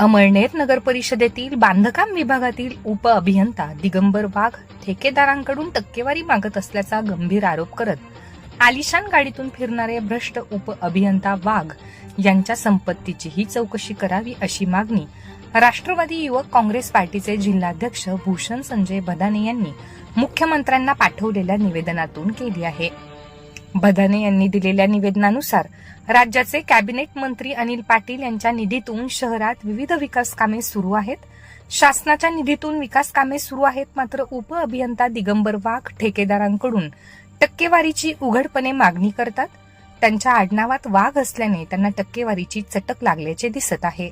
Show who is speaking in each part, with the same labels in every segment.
Speaker 1: अमळनेर नगर परिषदेतील बांधकाम विभागातील उप अभियंता दिगंबर वाघ ठेकेदारांकडून टक्केवारी मागत असल्याचा गंभीर आरोप करत आलिशान गाडीतून फिरणारे भ्रष्ट उप अभियंता वाघ यांच्या संपत्तीचीही चौकशी करावी अशी मागणी राष्ट्रवादी युवक काँग्रेस पार्टीचे जिल्हाध्यक्ष भूषण संजय बदाने यांनी मुख्यमंत्र्यांना पाठवलेल्या निवेदनातून केली आहे. भदाने यांनी दिलेल्या निवेदनानुसार राज्याचे कॅबिनेट मंत्री अनिल पाटील यांच्या निधीतून शहरात विविध विकास कामे सुरू आहेत. शासनाच्या निधीतून विकास कामे सुरू आहेत मात्र उप अभियंता दिगंबर वाघ ठेकेदारांकडून टक्केवारीची उघडपणे मागणी करतात. त्यांच्या आडनावात वाघ असल्याने त्यांना टक्केवारीची चटक लागल्याचे दिसत आहे.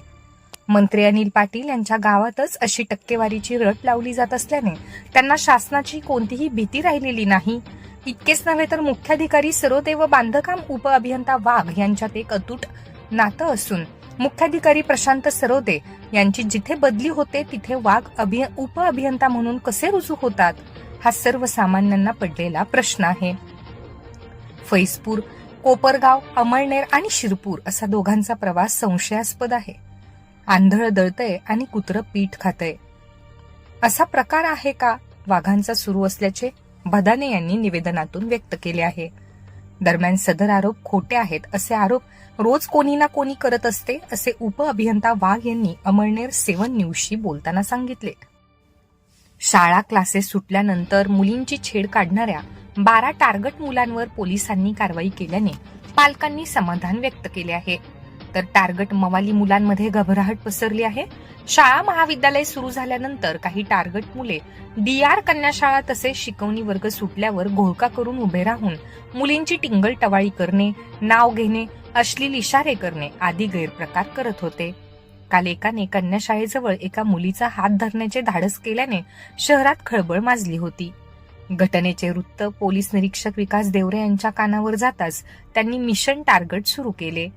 Speaker 1: मंत्री अनिल पाटील यांच्या गावातच अशी टक्केवारीची रट लावली जात असल्याने त्यांना शासनाची कोणतीही भीती राहिलेली नाही. इतकेच नव्हे तर मुख्याधिकारी सरोदे व बांधकाम उप अभियंता वाघ यांच्यात एक अतूट नातं असून मुख्याधिकारी प्रशांत सरोदे यांची जिथे बदली होते तिथे वाघ अभिय उप अभियंता म्हणून कसे रुजू होतात हा सर्वसामान्यांना पडलेला प्रश्न आहे. फैजपूर कोपरगाव अमळनेर आणि शिरपूर असा दोघांचा प्रवास संशयास्पद आहे. आंधळ दळतय आणि कुत्र पीठ खातय. असा प्रकार आहे का? वाघांचा सुरू असल्याचे भदाने यांनी निवेदनातून व्यक्त केले आहे. दरम्यान सदर आरोप खोटे आहेत असे आरोप रोज कोणी ना कोणी करत असते असे उप अभियंता वाघ यांनी अमळनेर सेवन न्यूजशी बोलताना सांगितले. शाळा क्लासेस सुटल्यानंतर मुलींची छेड काढणाऱ्या बारा टार्गट मुलांवर पोलिसांनी कारवाई केल्याने पालकांनी समाधान व्यक्त केले आहे. तर टार्गट मवाली मुलांमध्ये घबराहट पसरली आहे. शाळा महाविद्यालय सुरू झाल्यानंतर काही टार्गट मुले डीआर कन्याशाळा तसेच शिकवणी वर्ग सुटल्यावर घोळका करून उभे राहून मुलींची टिंगल टवाळी करणे नाव घेणे अश्लील इशारे करणे आदी गैरप्रकार करत होते. काल एकाने कन्याशाळेजवळ एका मुलीचा हात धरण्याचे धाडस केल्याने शहरात खळबळ माजली होती. घटनेचे वृत्त पोलीस निरीक्षक विकास देवरे यांच्या कानावर जाताच त्यांनी मिशन टार्गेट सुरू केले.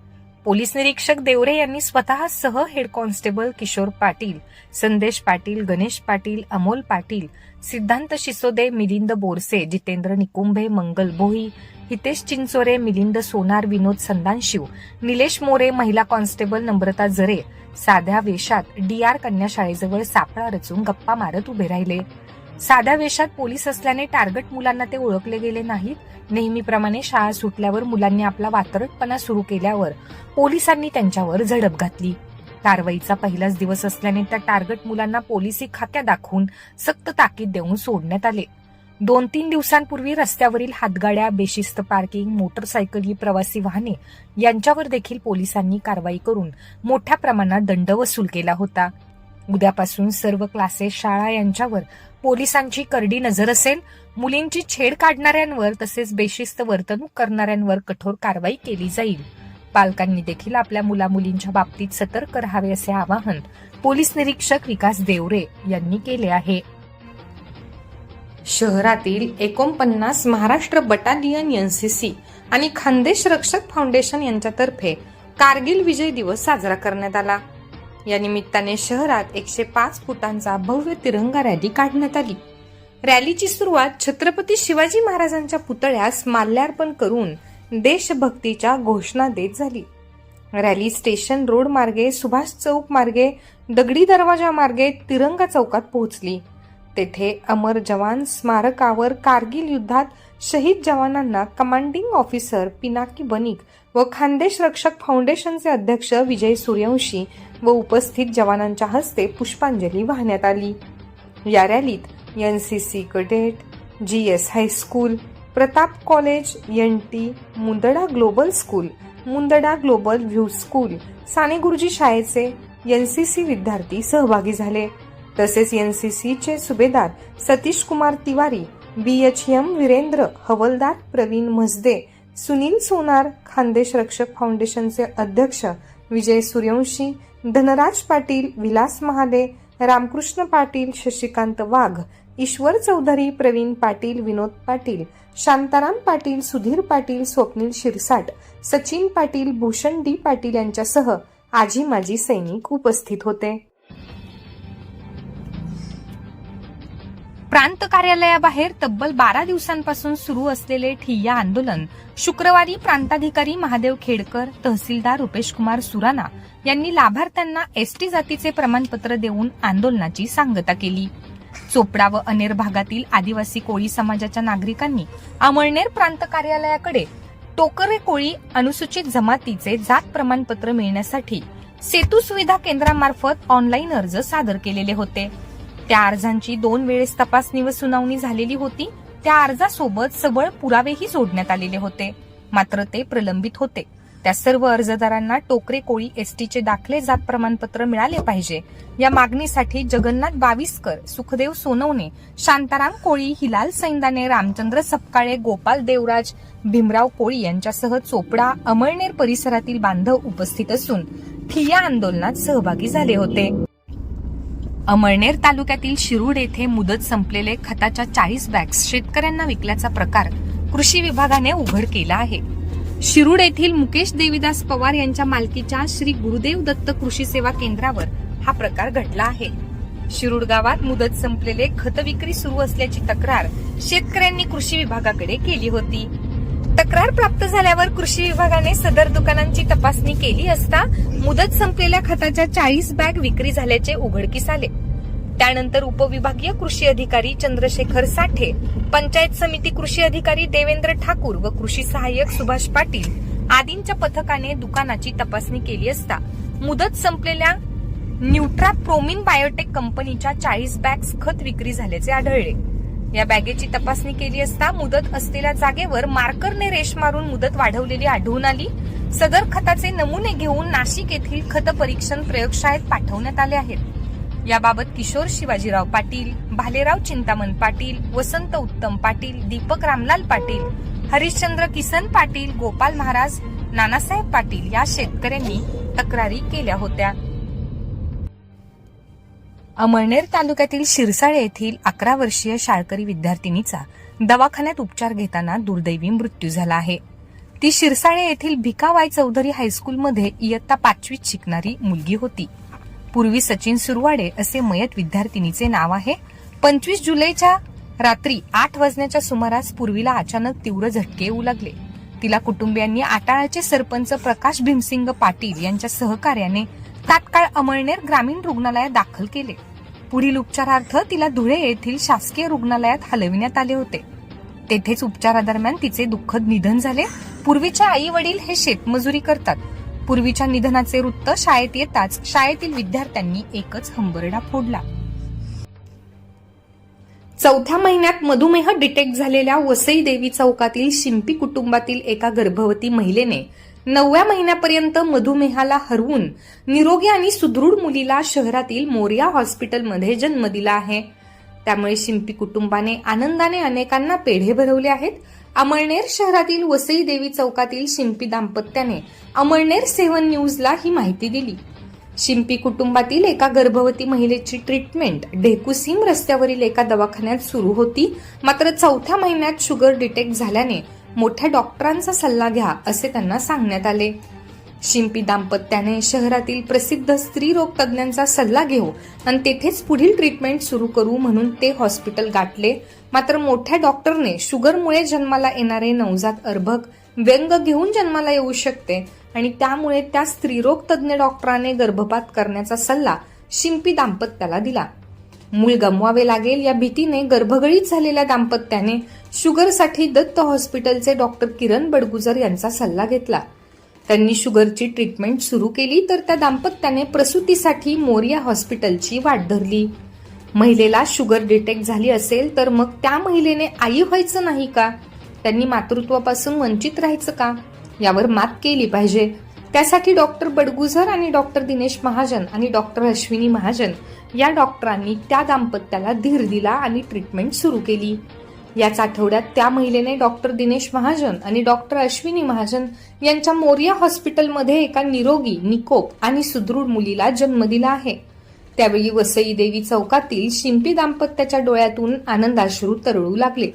Speaker 1: पोलीस निरीक्षक देवरे यांनी स्वतः सह हेड कॉन्स्टेबल किशोर पाटील संदेश पाटील गणेश पाटील अमोल पाटील सिद्धांत शिसोदे मिलिंद बोरसे जितेंद्र निकुंभे मंगल भोई हितेश चिंचोरे मिलिंद सोनार विनोद संदानशिव निलेश मोरे महिला कॉन्स्टेबल नम्रता जरे साध्या वेशात डीआर कन्याशाळेजवळ सापळा रचून गप्पा मारत उभे राहिले. साध्या वेशात पोलीस असल्याने टार्गेट मुलांना ते ओळखले गेले नाहीत. नेहमीप्रमाणे शाळा सुटल्यावर मुलांनी आपला वातरटपणा सुरू केल्यावर पोलिसांनी त्यांच्यावर झडप घातली. कारवाईचा पहिलाच दिवस असल्याने त्या टार्गेट मुलांना पोलिसी खात्या दाखवून सक्त ताकीद देऊन सोडण्यात आले. दोन तीन दिवसांपूर्वी रस्त्यावरील हातगाड्या बेशिस्त पार्किंग मोटरसायकली प्रवासी वाहने यांच्यावर देखील पोलिसांनी कारवाई करून मोठ्या प्रमाणात दंड वसूल केला होता. उद्यापासून सर्व क्लासेस शाळा यांच्यावर पोलिसांची करडी नजर असेल मुलींची छेड काढणाऱ्यांवर तसेच बेशिस्त वर्तणूक करणाऱ्यांवर कठोर कारवाई केली जाईल. पालकांनी देखील आपल्या मुला मुलींच्या बाबतीत सतर्क राहावे असे आवाहन पोलीस निरीक्षक विकास देवरे यांनी केले आहे. शहरातील एकोणपन्नास महाराष्ट्र बटालियन एनसीसी आणि खानदेश रक्षक फाउंडेशन यांच्यातर्फे कारगिल विजय दिवस साजरा करण्यात आला. या निमित्ताने शहरात एकशे पाच फुटांचा भव्य तिरंगा रॅली काढण्यात आली. रॅलीची सुरुवात छत्रपती शिवाजी महाराजांच्या पुतळ्यास माल्यार्पण करून देशभक्तीच्या घोषणा देत झाली. रॅली स्टेशन रोड मार्गे सुभाष चौक मार्गे दगडी दरवाजा मार्गे तिरंगा चौकात पोहोचली. तेथे अमर जवान स्मारकावर कारगिल युद्धात शहीद जवानांना कमांडिंग ऑफिसर पिनाकी बनिक व खानदेश रक्षक फाउंडेशनचे अध्यक्ष विजय सूर्यवंशी व उपस्थित जवानांच्या हस्ते पुष्पांजली वाहण्यात आली. या रॅलीत N C C cadet G S high school Pratap college N T Mundada global school Mundada global view school Sane Guruji शाळेचे एन सी सी विद्यार्थी सहभागी झाले. तसेच एन सी सीचे Subedar Satish Kumar Tiwari B H M Virendra Havildar Pravin Mhasde Sunil Sonar Khandesh Rakshak फाउंडेशनचे अध्यक्ष Vijay Suryavanshi Dhanraj Patil Vilas Mahade Ramkrishna Patil Shashikant Wagh Ishwar Chaudhari Pravin Patil Vinod Patil Shantaram Patil Sudhir Patil Swapnil Shirsat Sachin Patil Bhushan D Patil यांच्यासह आजी माजी सैनिक उपस्थित होते. प्रांत कार्यालयाबाहेर तब्बल बारा दिवसांपासून सुरू असलेले ठिय्या आंदोलन शुक्रवारी प्रांताधिकारी महादेव खेडकर तहसीलदार रुपेश कुमार सुराना यांनी लाभार्थ्यांना एसटी जातीचे प्रमाणपत्र देऊन आंदोलनाची सांगता केली. चोपडा व अनेर भागातील आदिवासी कोळी समाजाच्या नागरिकांनी अमळनेर प्रांत कार्यालयाकडे टोकरे कोळी अनुसूचित जमातीचे जात प्रमाणपत्र मिळण्यासाठी सेतू सुविधा केंद्रामार्फत ऑनलाईन अर्ज सादर केलेले होते. त्या अर्जांची दोन वेळेस तपासणी व सुनावणी झालेली होती. त्या अर्जासोबत सबळ पुरावेही जोडण्यात आलेले होते. मात्र ते प्रलंबित होते. त्या सर्व अर्जदारांना टोकरे कोळी एसटीचे दाखले जात प्रमाणपत्र मिळाले पाहिजे. या मागणीसाठी जगन्नाथ बाविस्कर सुखदेव सोनवणे शांताराम कोळी हिलाल सैंदाने रामचंद्र सपकाळे गोपाल देवराज भीमराव कोळी यांच्यासह चोपडा अमळनेर परिसरातील बांधव उपस्थित असून ठिया आंदोलनात सहभागी झाले होते. अमळनेर तालुक्यातील शिरूड येथे मुदत संपलेले खताच्या चाळीस बॅग्स शेतकऱ्यांना विकल्याचा प्रकार कृषी विभागाने उघड केला आहे. शिरूड येथील मुकेश देवीदास पवार यांच्या मालकीच्या श्री गुरुदेव दत्त कृषी सेवा केंद्रावर हा प्रकार घडला आहे. शिरूड गावात मुदत संपलेले खत विक्री सुरू असल्याची तक्रार शेतकऱ्यांनी कृषी विभागाकडे केली होती. तक्रार प्राप्त झाल्यावर कृषी विभागाने सदर दुकानांची तपासणी केली असता मुदत संपलेल्या खताच्या चाळीस बॅग विक्री झाल्याचे उघडकीस आले. त्यानंतर उपविभागीय कृषी अधिकारी चंद्रशेखर साठे पंचायत समिती कृषी अधिकारी देवेंद्र ठाकूर व कृषी सहाय्यक सुभाष पाटील आदींच्या पथकाने दुकानाची तपासणी केली असता मुदत संपलेल्या न्यूट्रा प्रोमिन बायोटेक कंपनीच्या चाळीस बॅग्स खत विक्री झाल्याचे आढळले. या बॅगेची तपासणी केली असता मुदत असलेल्या जागेवर मार्करने रेश मारून मुदत वाढवलेली आढळून आली. सदर खताचे नमुने घेऊन नाशिक येथील खत परीक्षण प्रयोगशाळेत पाठवण्यात आले आहेत. याबाबत किशोर शिवाजीराव पाटील भालेराव चिंतामण पाटील वसंत उत्तम पाटील दीपक रामलाल पाटील हरिश्चंद्र किसन पाटील गोपाल महाराज नानासाहेब पाटील या शेतकऱ्यांनी तक्रारी केल्या होत्या. अमळनेर तालुक्यातील शिरसाळे येथील अकरा वर्षीय शाळकरी विद्यार्थिनीचा दवाखान्यात उपचार घेताना दुर्दैवी मृत्यू झाला आहे. ती शिरसाळे येथील भिकावाय चौधरी हायस्कूलमध्ये इयत्ता पाचवीत शिकणारी मुलगी होती. पूर्वी सचिन सुरवाडे असे मयत विद्यार्थिनीचे नाव आहे. पंचवीस जुलैच्या रात्री आठ वाजण्याच्या सुमारास पूर्वीला अचानक तीव्र झटके येऊ लागले. तिला कुटुंबियांनी आटाळाचे सरपंच प्रकाश भीमसिंग पाटील यांच्या सहकार्याने तात्काळ अमळनेर ग्रामीण रुग्णालयात दाखल केले. पुढील उपचारार्थ तिला धुळे येथील शासकीय रुग्णालयात हलविण्यात आले होते. तेथेच उपचारादरम्यान तिचे दुःखद निधन झाले. पूर्वीच्या आई वडील हे शेतमजुरी करतात. पूर्वीच्या निधनाचे वृत्त शाळेत येताच शाळेतील विद्यार्थ्यांनी एकच हंबरडा फोडला. चौथ्या महिन्यात मधुमेह डिटेक्ट झालेल्या वसई देवी चौकातील शिंपी कुटुंबातील एका गर्भवती महिलेने नवव्या महिन्यापर्यंत मधुमेहाला हरवून निरोगी आणि सुदृढ मुलीला शहरातील मोरिया हॉस्पिटलमध्ये जन्म दिला आहे. त्यामुळे शिंपी कुटुंबाने आनंदाने अनेकांना पेढे भरवले आहेत. अमळनेर शहरातील वसई देवी चौकातील शिंपी दाम्पत्याने अमळनेर सेवन न्यूजला ही माहिती दिली. शिंपी कुटुंबातील एका गर्भवती महिलेची ट्रीटमेंट ढेकुसीम रस्त्यावरील एका दवाखान्यात सुरू होती. मात्र चौथ्या महिन्यात शुगर डिटेक्ट झाल्याने मोठ्या डॉक्टरांचा सल्ला घ्या असे त्यांना सांगण्यात आले. शिंपी दाम्पत्याने शहरातील प्रसिद्ध स्त्रीरोग तज्ज्ञांचा सल्ला घेऊ आणि तेथेच पुढील ट्रीटमेंट सुरू करू म्हणून ते हॉस्पिटल गाठले. मात्र मोठ्या डॉक्टरने शुगरमुळे जन्माला येणारे नवजात अर्भक व्यंग घेऊन जन्माला येऊ शकते आणि त्यामुळे त्या स्त्रीरोग तज्ज्ञ डॉक्टराने गर्भपात करण्याचा सल्ला शिंपी दाम्पत्याला दिला. मूल गमवावे लागेल या भीतीने गर्भगळीत झालेल्या दाम्पत्याने शुगरसाठी दत्त हॉस्पिटलचे डॉक्टर किरण बडगुजर यांचा सल्ला घेतला. त्यांनी शुगरची ट्रीटमेंट सुरू केली तर त्या दाम्पत्याने प्रसूतीसाठी मोरिया हॉस्पिटलची वाट धरली. महिलेला शुगर डिटेक्ट झाली असेल तर मग त्या महिलेने आई व्हायचं नाही का? त्यांनी मातृत्वापासून वंचित राहायचं का? यावर मात केली पाहिजे. त्यासाठी डॉक्टर बडगुजर आणि डॉक्टर दिनेश महाजन आणि डॉक्टर अश्विनी महाजन या डॉक्टरांनी त्या दाम्पत्याला धीर दिला आणि ट्रीटमेंट सुरू केली. याच आठवड्यात त्या महिलेने डॉक्टर दिनेश महाजन आणि डॉक्टर अश्विनी महाजन यांच्या मोरिया हॉस्पिटलमध्ये एका निरोगी निकोप आणि सुदृढ मुलीला जन्म दिला आहे. त्यावेळी वसई देवी चौकातील शिंपी दाम्पत्याच्या डोळ्यातून आनंदाश्रू तरळू लागले.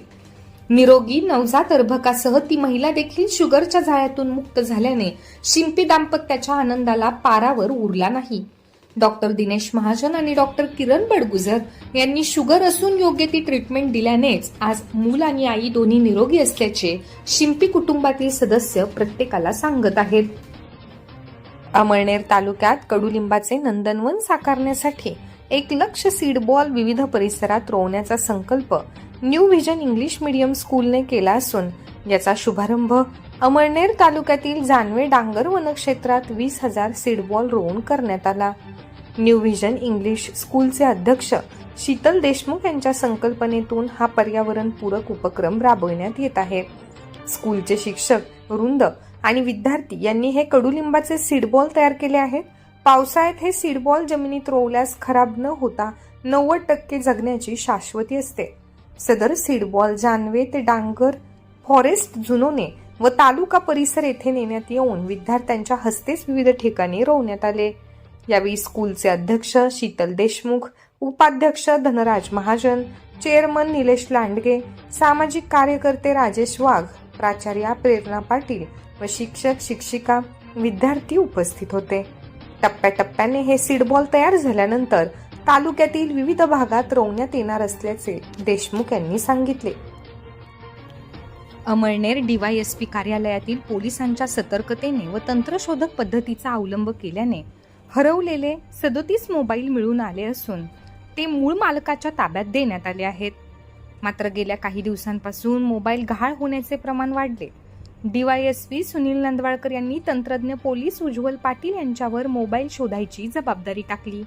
Speaker 1: निरोगी नवजात अर्भकासह ती महिला देखील शुगरच्या झाळ्यातून मुक्त झाल्याने शिंपी दाम्पत्याच्या आनंदाला पारावर उरला नाही. डॉक्टर दिनेश महाजन आणि डॉक्टर किरण बडगुजर यांनी शुगर असून योग्य ती ट्रीटमेंट दिल्यानेच आज मूल आणि आई दोन्ही निरोगी असल्याचे शिंपी कुटुंबातील सदस्य प्रत्येकाला सांगत आहेत. अमळनेर तालुक्यात कडुलिंबाचे नंदनवन साकारण्यासाठी एक लक्ष सीडबॉल विविध परिसरात रोवण्याचा संकल्प न्यू व्हिजन इंग्लिश मीडियम स्कूलने केला असून याचा शुभारंभ अमळनेर तालुक्यातील जानवे डांगर वनक्षेत्रात वीस हजार सीडबॉल रोवून करण्यात आला. न्यू व्हिजन इंग्लिश स्कूलचे अध्यक्ष शीतल देशमुख यांच्या संकल्पनेतून हा पर्यावरण पूरक उपक्रम राबविण्यात येत आहे. स्कूलचे शिक्षक वृंद आणि विद्यार्थी यांनी हे कडुलिंबाचे सीडबॉल तयार केले आहेत. पावसाळ्यात हे सीडबॉल जमिनीत रोवल्यास खराब न होता नव्वद टक्के जगण्याची शाश्वती असते. सदर सीडबॉल जानवे ते डांगर फॉरेस्ट जुनोने व तालुका परिसर येथे नेण्यात येऊन विद्यार्थ्यांच्या हस्तेच विविध ठिकाणी रोवण्यात आले. यावेळी स्कूलचे अध्यक्ष शीतल देशमुख उपाध्यक्ष धनराज महाजन चेअरमन निलेश लांडगे सामाजिक कार्यकर्ते राजेश वाघ प्राचार्या प्रेरणा पाटील व शिक्षक शिक्षिका विद्यार्थी उपस्थित होते. टप्प्याटप्प्याने हे सीडबॉल तयार झाल्यानंतर तालुक्यातील विविध भागात रोवण्यात येणार असल्याचे देशमुख यांनी सांगितले. अमळनेर डीवायएसपी कार्यालयातील पोलिसांच्या सतर्कतेने व तंत्रशोधक पद्धतीचा अवलंब केल्याने हरवलेले सदोतीस मोबाईल मिळून आले असून ते मूळ मालकाच्या ताब्यात देण्यात आले आहेत. मात्र गेल्या काही दिवसांपासून मोबाईल गहाळ होण्याचे प्रमाण वाढले. डीवायएसपी सुनील नंदवाळकर यांनी तंत्रज्ञ पोलीस उज्ज्वल पाटील यांच्यावर मोबाईल शोधायची जबाबदारी टाकली.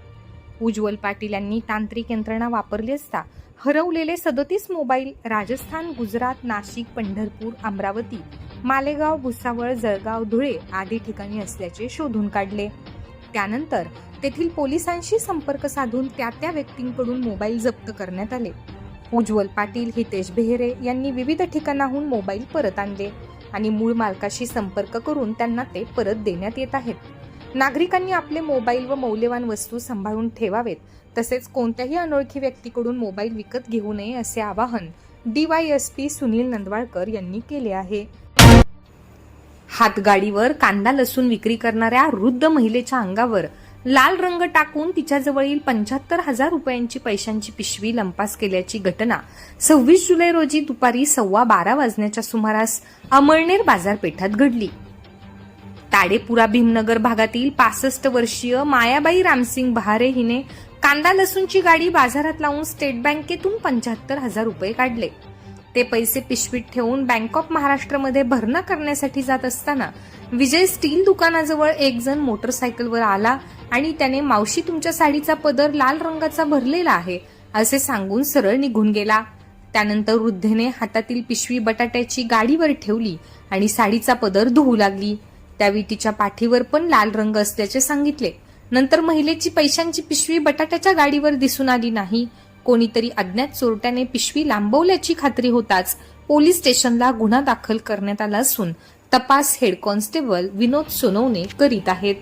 Speaker 1: उज्ज्वल पाटील यांनी तांत्रिक यंत्रणा वापरली असता हरवलेले सदतीस मोबाईल राजस्थान गुजरात नाशिक पंढरपूर अमरावती मालेगाव भुसावळ जळगाव धुळे आदी ठिकाणी असल्याचे शोधून काढले. त्यानंतर तेथील पोलिसांशी संपर्क साधून त्या त्या व्यक्तींकडून मोबाईल जप्त करण्यात आले. उज्ज्वल पाटील हितेश बेहरे यांनी विविध ठिकाणाहून मोबाईल परत आणले. आणि मूळ मालकाशी संपर्क करून त्यांना ते परत देण्यात येत आहेत. नागरिकांनी आपले मोबाईल व मौल्यवान वस्तू सांभाळून ठेवावेत तसेच कोणत्याही अनोळखी व्यक्तीकडून मोबाईल विकत घेऊ नये असे आवाहन डीवायएसपी सुनील नंदवाळकर यांनी केले आहे. हातगाडीवर कांदा लसूण विक्री करणाऱ्या वृद्ध महिलेच्या अंगावर लाल रंग टाकून तिच्याजवळील पंच्याहत्तर हजार रुपयांची पैशांची पिशवी लंपास केल्याची घटना सव्वीस जुलै रोजी दुपारी सव्वा बारा वाजण्याच्या सुमारास अमळनेर बाजारपेठात घडली. ताडेपुरा भीमनगर भागातील पासष्ट वर्षीय मायाबाई रामसिंग बहारे हिने कांदा लसूणची गाडी बाजारात लावून स्टेट बँकेतून पंच्याहत्तर हजार रुपये काढले. ते पैसे पिशवीत ठेवून बँक ऑफ महाराष्ट्रमध्ये भरणा करण्यासाठी जात असताना विजय स्टील दुकानाजवळ एक जण मोटरसायकलवर आला आणि त्याने मावशी तुमच्या साडीचा पदर लाल रंगाचा भरलेला आहे असे सांगून सरळ निघून गेला. त्यानंतर वृद्धेने हातातील पिशवी बटाट्याची गाडीवर ठेवली आणि साडीचा पदर धुवू लागली. त्यावेळी तिच्या पाठीवर पण लाल रंग असल्याचे सांगितले. नंतर महिलेची पैशांची पिशवी बटाट्याच्या गाडीवर दिसून आली नाही. कोणीतरी अज्ञात चोरट्याने पिशवी लांबवल्याची खात्री होताच पोलीस स्टेशनला गुन्हा दाखल करण्यात आला असून तपास हेड कॉन्स्टेबल विनोद सोनवणे करीत आहेत.